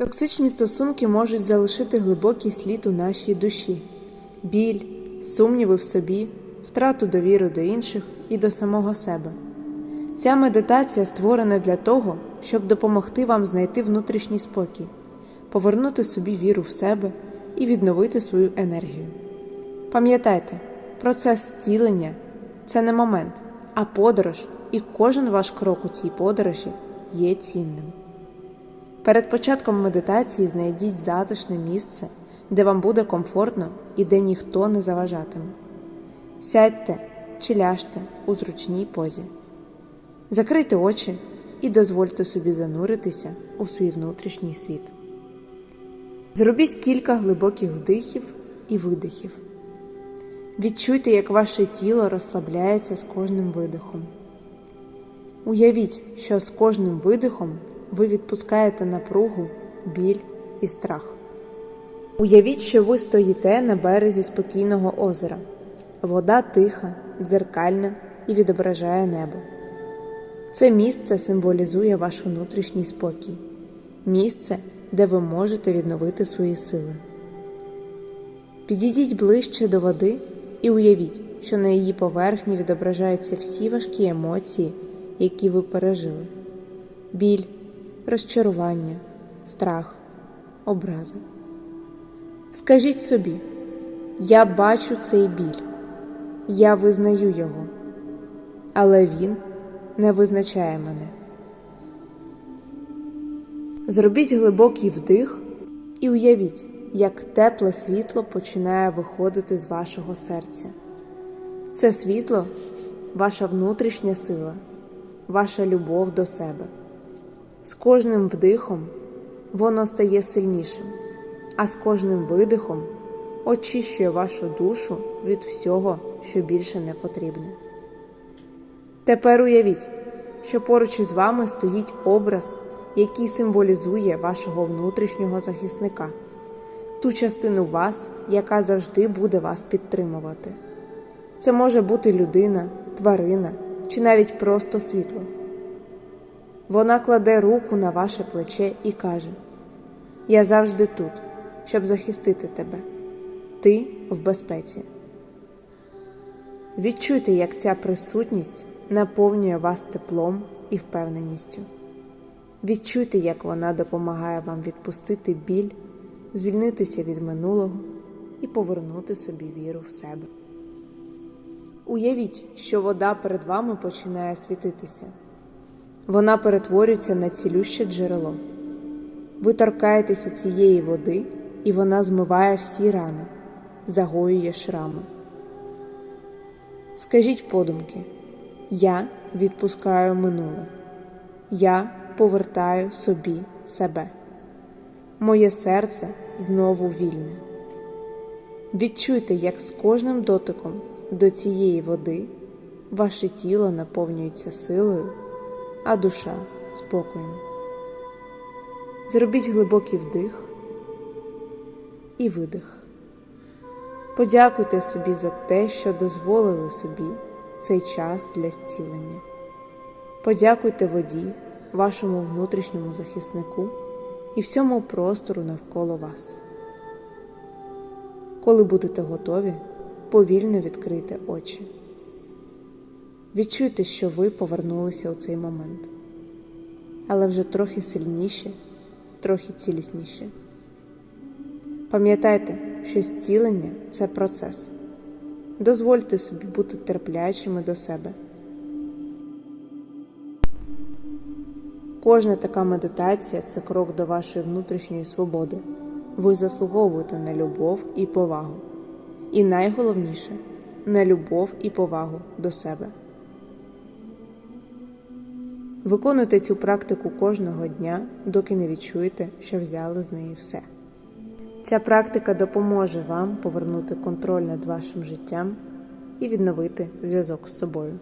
Токсичні стосунки можуть залишити глибокий слід у нашій душі, біль, сумніви в собі, втрату довіри до інших і до самого себе. Ця медитація створена для того, щоб допомогти вам знайти внутрішній спокій, повернути собі віру в себе і відновити свою енергію. Пам'ятайте, процес зцілення це не момент, а подорож, і кожен ваш крок у цій подорожі є цінним. Перед початком медитації знайдіть затишне місце, де вам буде комфортно і де ніхто не заважатиме. Сядьте чи ляжте у зручній позі. Закрийте очі і дозвольте собі зануритися у свій внутрішній світ. Зробіть кілька глибоких вдихів і видихів. Відчуйте, як ваше тіло розслабляється з кожним видихом. Уявіть, що з кожним видихом ви відпускаєте напругу, біль і страх. Уявіть, що ви стоїте на березі спокійного озера. Вода тиха, дзеркальна і відображає небо. Це місце символізує ваш внутрішній спокій, місце, де ви можете відновити свої сили. Підійдіть ближче до води і уявіть, що на її поверхні відображаються всі важкі емоції, які ви пережили: біль, розчарування, страх, образи. Скажіть собі, я бачу цей біль, я визнаю його, але він не визначає мене. Зробіть глибокий вдих і уявіть, як тепле світло починає виходити з вашого серця. Це світло ваша внутрішня сила, ваша любов до себе. З кожним вдихом воно стає сильнішим, а з кожним видихом очищує вашу душу від всього, що більше не потрібне. Тепер уявіть, що поруч із вами стоїть образ, який символізує вашого внутрішнього захисника, ту частину вас, яка завжди буде вас підтримувати. Це може бути людина, тварина чи навіть просто світло. Вона кладе руку на ваше плече і каже: Я завжди тут, щоб захистити тебе. Ти в безпеці. Відчуйте, як ця присутність наповнює вас теплом і впевненістю. Відчуйте, як вона допомагає вам відпустити біль, звільнитися від минулого і повернути собі віру в себе. Уявіть, що вода перед вами починає світитися. Вона перетворюється на цілюще джерело. Ви торкаєтеся цієї води, і вона змиває всі рани, загоює шрами. Скажіть подумки, я відпускаю минуле, я повертаю собі себе. Моє серце знову вільне. Відчуйте, як з кожним дотиком до цієї води ваше тіло наповнюється силою, а душа спокоєм. Зробіть глибокий вдих і видих. Подякуйте собі за те, що дозволили собі цей час для зцілення. Подякуйте воді, вашому внутрішньому захиснику і всьому простору навколо вас. Коли будете готові, повільно відкрийте очі. Відчуйте, що ви повернулися у цей момент, але вже трохи сильніше, трохи цілісніше. Пам'ятайте, що зцілення це процес. Дозвольте собі бути терплячими до себе. Кожна така медитація це крок до вашої внутрішньої свободи. Ви заслуговуєте на любов і повагу. І найголовніше на любов і повагу до себе. Виконуйте цю практику кожного дня, доки не відчуєте, що взяли з неї все. Ця практика допоможе вам повернути контроль над вашим життям і відновити зв'язок з собою.